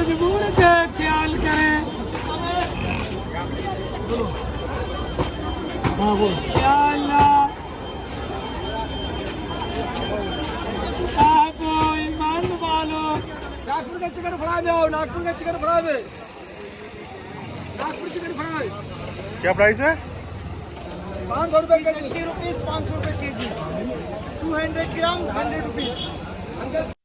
मजबूर का ख्याल करें। हाँ आप ईमान वालों। नागपुर का चिकन फ्राई में आओ नागपुर का चिकन फ्राई में। Nagpur chicken fry. क्या प्राइस है? पाँच सौ रुपये के जी रुपीज़ पाँच सौ रुपये K G two hundred gram hundred rupees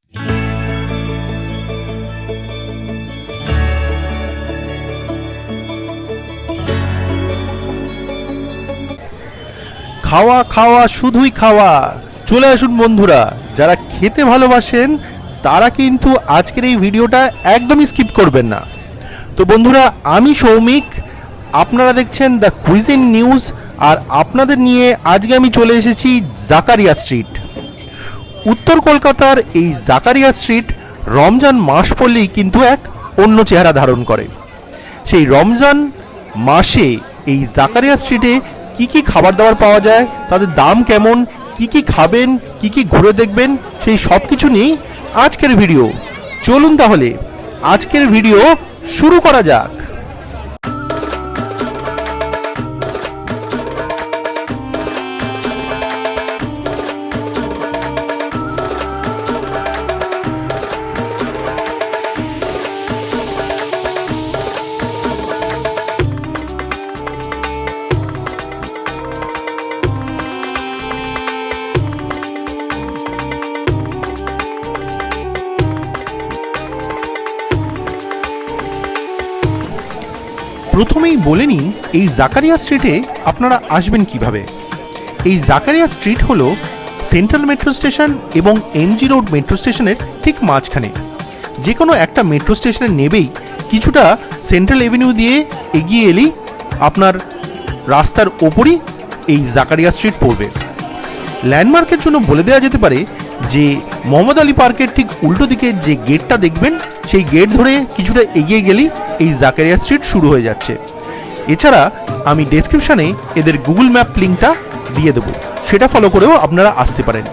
খাওয়া খাওয়া, শুধুই খাওয়া। চলে আসুন বন্ধুরা, যারা খেতে ভালোবাসেন, তারা কিন্তু আজকের এই ভিডিওটা একদমই স্কিপ করবেন না। তো বন্ধুরা, আমি সৌমিক, আপনারা দেখছেন দ্য কুইজিন নিউজ, আর আপনাদের নিয়ে আজকে আমি চলে এসেছি জাকারিয়া স্ট্রিট। উত্তর কলকাতার এই জাকারিয়া স্ট্রিট রমজান মাস পড়লেই কিন্তু এক অন্য চেহারা ধারণ করে। সেই রমজান মাসে এই জাকারিয়া স্ট্রিটে কি কি খাবার দাবার পাওয়া যায়, তাদের দাম কেমন, কি কি খাবেন, কি কি ঘুরে দেখবেন, সেই সব কিছু নিয়েই আজকের ভিডিও। চলুন তাহলে, আজকের ভিডিও শুরু করা যাক। প্রথমেই বলে নিই এই জাকারিয়া স্ট্রিটে আপনারা আসবেন কীভাবে? এই জাকারিয়া স্ট্রিট হলো সেন্ট্রাল মেট্রো স্টেশন এবং এমজি রোড মেট্রো স্টেশনের ঠিক মাঝখানে। যে কোনো একটা মেট্রো স্টেশনে নেবেই কিছুটা সেন্ট্রাল এভিনিউ দিয়ে এগিয়ে এলেই আপনার রাস্তার ওপরই এই জাকারিয়া স্ট্রিট পড়বে। ল্যান্ডমার্কের জন্য বলে দেওয়া যেতে পারে যে মোহাম্মদ আলী পার্কের ঠিক উল্টো দিকে যে গেটটা দেখবেন, সেই গেট ধরে কিছুটা এগিয়ে গেলেই এই জাকারিয়া স্ট্রিট শুরু হয়ে যাচ্ছে। এছাড়া আমি ডেসক্রিপশানে এদের গুগল ম্যাপ লিঙ্কটা দিয়ে দেবো। সেটা ফলো করেও আপনারা আসতে পারেন।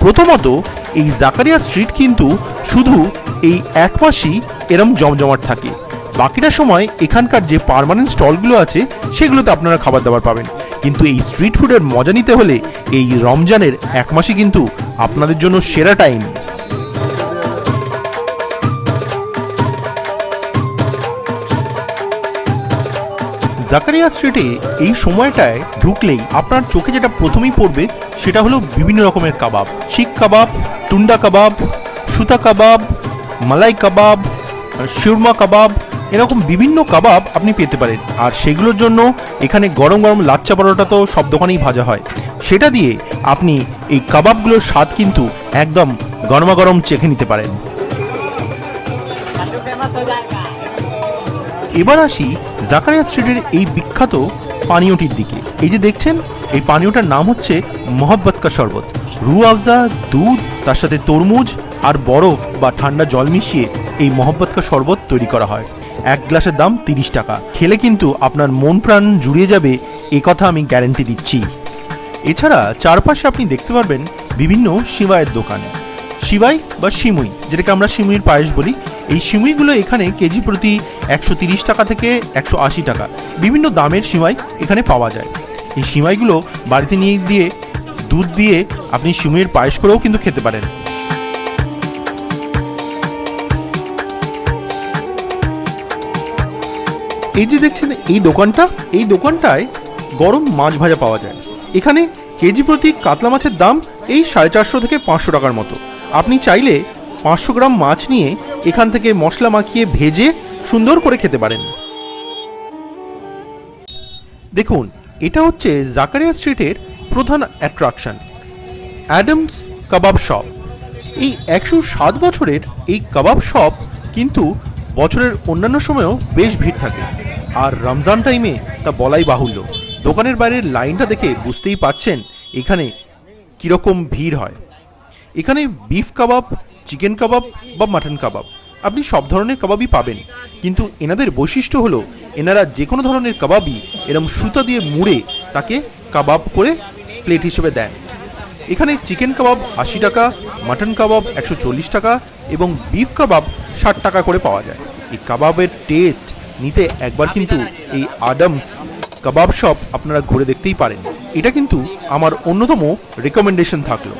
প্রথমত, এই জাকারিয়া স্ট্রিট কিন্তু শুধু এই এক মাসই এরম জমজমাট থাকে। বাকিটা সময় এখানকার যে পার্মানেন্ট স্টলগুলো আছে, সেগুলোতে আপনারা খাবার দাবার পাবেন। কিন্তু এই স্ট্রিট ফুডের মজা নিতে হলে এই রমজানের এক মাসই কিন্তু আপনাদের জন্য সেরা টাইম জাকারিয়া স্ট্রিটে এই সময়টায় ঢুকলেই আপনার চোখে যেটা প্রথমেই পড়বে সেটা হলো বিভিন্ন রকমের কাবাব। শিক কাবাব, টুন্ডা কাবাব, সুতা কাবাব, মালাই কাবাব শিরমা কাবাব এরকম বিভিন্ন কাবাব আপনি পেতে পারেন। আর সেগুলোর জন্য এখানে গরম গরম লাচ্চা পরোটা তো সব দোকানেই ভাজা হয়। সেটা দিয়ে আপনি এই কাবাবগুলোর স্বাদ কিন্তু একদম গরমাগরম চেখে নিতে পারেন। এবার আসি জাকারিয়া স্ট্রিটের এই বিখ্যাত পানীয়টির দিকে। এই যে দেখছেন, এই পানীয়টার নাম হচ্ছে মোহাব্বত কা শরবত। রু আফজা, দুধ, তার সাথে তরমুজ আর বরফ বা ঠান্ডা জল মিশিয়ে এই মোহাব্বত কা শরবত তৈরি করা হয়। এক গ্লাসের দাম তিরিশ টাকা। খেলে কিন্তু আপনার মন প্রাণ জুড়িয়ে যাবে, এ কথা আমি গ্যারেন্টি দিচ্ছি। এছাড়া চারপাশে আপনি দেখতে পারবেন বিভিন্ন সিমাইয়ের দোকান। সিমাই বা সিমুই, যেটাকে আমরা সিমুইয়ের পায়েস বলি, এই সিমুইগুলো এখানে কেজি প্রতি একশো তিরিশ টাকা থেকে একশো আশি টাকা। বিভিন্ন দামের সিমাই এখানে পাওয়া যায়। এই সিমাইগুলো বাড়িতে নিয়ে দিয়ে, দুধ দিয়ে আপনি সিমুইয়ের পায়েস করেও কিন্তু খেতে পারেন। এই যে দেখছেন, এই দোকানটা, এই দোকানটায় গরম মাছ ভাজা পাওয়া যায়। এখানে কেজি প্রতি কাতলা মাছের দাম এই সাড়ে চারশো থেকে পাঁচশো টাকার মতো। আপনি চাইলে পাঁচশো গ্রাম মাছ নিয়ে এখান থেকে মশলা মাখিয়ে ভেজে সুন্দর করে খেতে পারেন। দেখুন, এটা হচ্ছে জাকারিয়া স্ট্রিটের প্রধান অ্যাট্রাকশন, অ্যাডামস কাবাব শপ। এই একশো সাত বছরের এই কাবাব শপ কিন্তু বছরের অন্যান্য সময়েও বেশ ভিড় থাকে। আর রমজান টাইমে তা বলাই বাহুল্য। দোকানের বাইরের লাইনটা দেখে বুঝতেই পাচ্ছেন এখানে কীরকম ভিড় হয়। এখানে বিফ কাবাব চিকেন কাবাব বা মাটন কাবাব আপনি সব ধরনের কাবাবই পাবেন। কিন্তু এনাদের বৈশিষ্ট্য হলো, এনারা যে কোনো ধরনের কাবাবই এরম সুতা দিয়ে মুড়ে তাকে কাবাব করে প্লেট হিসেবে দেন। এখানে চিকেন কাবাব আশি টাকা মাটন কাবাব একশো চল্লিশ টাকা এবং বিফ কাবাব ষাট টাকা করে পাওয়া যায়। এই কাবাবের টেস্ট নিতে একবার কিন্তু এই আডামস কাবাব শপ আপনারা ঘুরে দেখতেই পারেন। এটা কিন্তু আমার অন্যতম রেকমেন্ডেশন থাকল।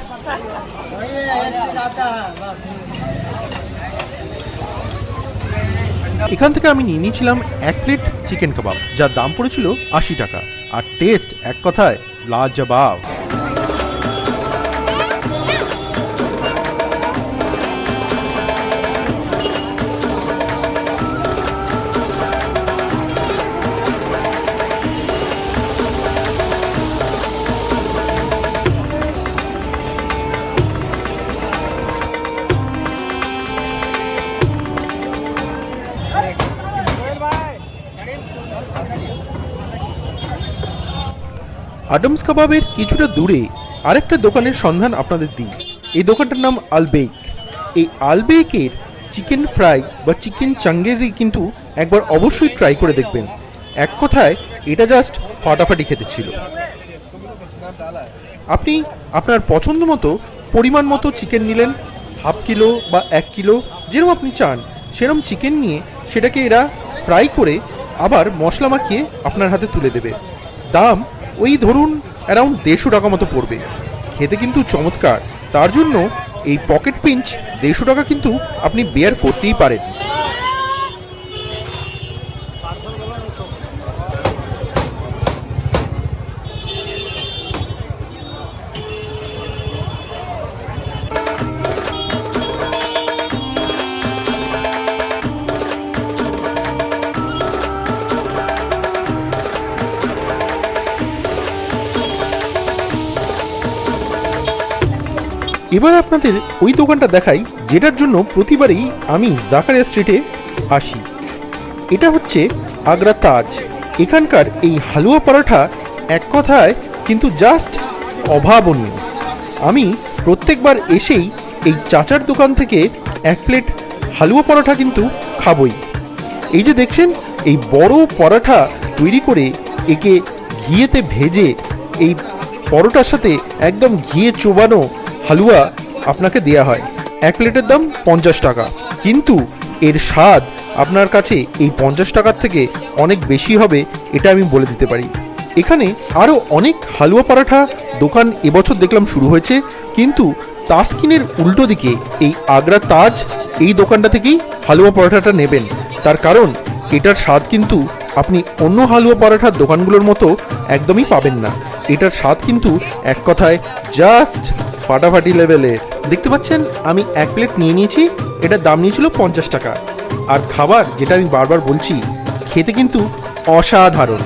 এখান থেকে আমি নিয়ে নিয়েছিলাম এক প্লেট চিকেন কাবাব যার দাম পড়েছিল আশি টাকা। আর টেস্ট এক কথায় লাজবাব। আডমস কাবাবের কিছুটা দূরে আরেকটা দোকানের সন্ধান আপনাদের দিই। এই দোকানটার নাম আলবেক এই আলবেকের চিকেন ফ্রাই বা চিকেন চাঙ্গেজি কিন্তু একবার অবশ্যই ট্রাই করে দেখবেন। এক কথায়, এটা জাস্ট ফাটাফাটি খেতে ছিল। আপনি আপনার পছন্দ মতো পরিমাণ মতো চিকেন নিলেন, হাফ কিলো বা এক কিলো যেরকম আপনি চান সেরকম চিকেন নিয়ে সেটাকে এরা ফ্রাই করে আবার মশলা মাখিয়ে আপনার হাতে তুলে দেবে। দাম ওই ধরুন অ্যারাউন্ড দেড়শো টাকা মতো পড়বে। খেতে কিন্তু চমৎকার। তার জন্য এই পকেট পিঞ্চ দেড়শো টাকা কিন্তু আপনি বেয়ার করতেই পারেন। এবার আপনাদের ওই দোকানটা দেখাই, যেটার জন্য প্রতিবারই আমি জাকারিয়া স্ট্রিটে আসি। এটা হচ্ছে আগ্রা তাজ। এখানকার এই হালুয়া পরাঠা এক কথায় কিন্তু জাস্ট অভাবনীয়। আমি প্রত্যেকবার এসেই এই চাচার দোকান থেকে এক প্লেট হালুয়া পরোটা কিন্তু খাবই। এই যে দেখছেন, এই বড় পরোটা তৈরি করে একে ঘিয়েতে ভেজে এই পরোটার সাথে একদম ঘিয়ে চোবানো হালুয়া আপনাকে দেয়া হয়। এক প্লেটের দাম পঞ্চাশ টাকা। কিন্তু এর স্বাদ আপনার কাছে এই পঞ্চাশ টাকার থেকে অনেক বেশি হবে, এটা আমি বলে দিতে পারি। এখানে আরও অনেক হালুয়া পরাঠা দোকান এবছর দেখলাম শুরু হয়েছে। কিন্তু তাসকিনের উল্টো দিকে এই আগ্রা তাজ এই দোকানটা থেকেই হালুয়া পরোটাটা নেবেন। তার কারণ এটার স্বাদ কিন্তু আপনি অন্য হালুয়া পরোটার দোকানগুলোর মতো একদমই পাবেন না। এটার স্বাদ কিন্তু এক কথায় জাস্ট ফাটাফাটি লেভেলে দেখতে পাচ্ছেন, আমি এক প্লেট নিয়ে নিয়েছি এটার দাম নিয়েছিল পঞ্চাশ টাকা। আর খাবার, যেটা আমি বারবার বলছি, খেতে কিন্তু অসাধারণ।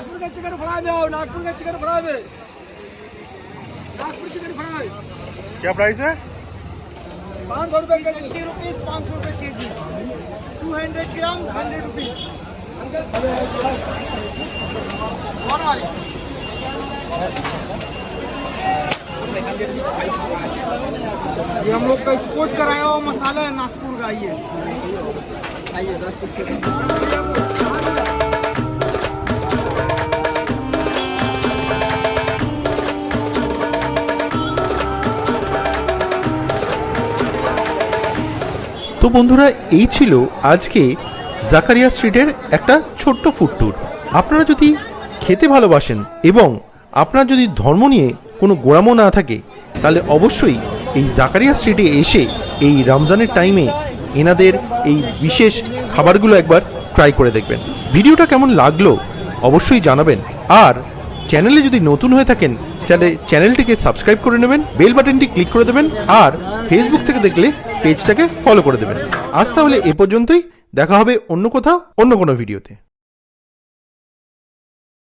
नागपुर का चिकन फ्राई में आओ नागपुर का चिकन फ्राई में। Nagpur chicken fry. क्या प्राइस है? पाँच सौ रुपए के जी। रुपीज़ पाँच सौ रुपए K G. Two hundred gram hundred rupees. ये हम लोग का एक्सपोर्ट कराया हुआ मसाला है नागपुर का ये आइए दस তো বন্ধুরা, এই ছিল আজকে জাকারিয়া স্ট্রিটের একটা ছোট্ট ফুড ট্যুর আপনারা যদি খেতে ভালোবাসেন এবং আপনার যদি ধর্ম নিয়ে কোনো গোড়ামো না থাকে, তাহলে অবশ্যই এই জাকারিয়া স্ট্রিটে এসে এই রমজানের টাইমে এনাদের এই বিশেষ খাবারগুলো একবার ট্রাই করে দেখবেন। ভিডিওটা কেমন লাগল অবশ্যই জানাবেন। আর চ্যানেলে যদি নতুন হয়ে থাকেন, তাহলে চ্যানেলটিকে সাবস্ক্রাইব করে নেবেন বেল বাটনটি ক্লিক করে দেবেন, আর ফেসবুক থেকে দেখলে পেজটাকে ফলো করে দেবেন। আজ তাহলে এ পর্যন্তই। দেখা হবে অন্য কোথাও, অন্য কোনো ভিডিওতে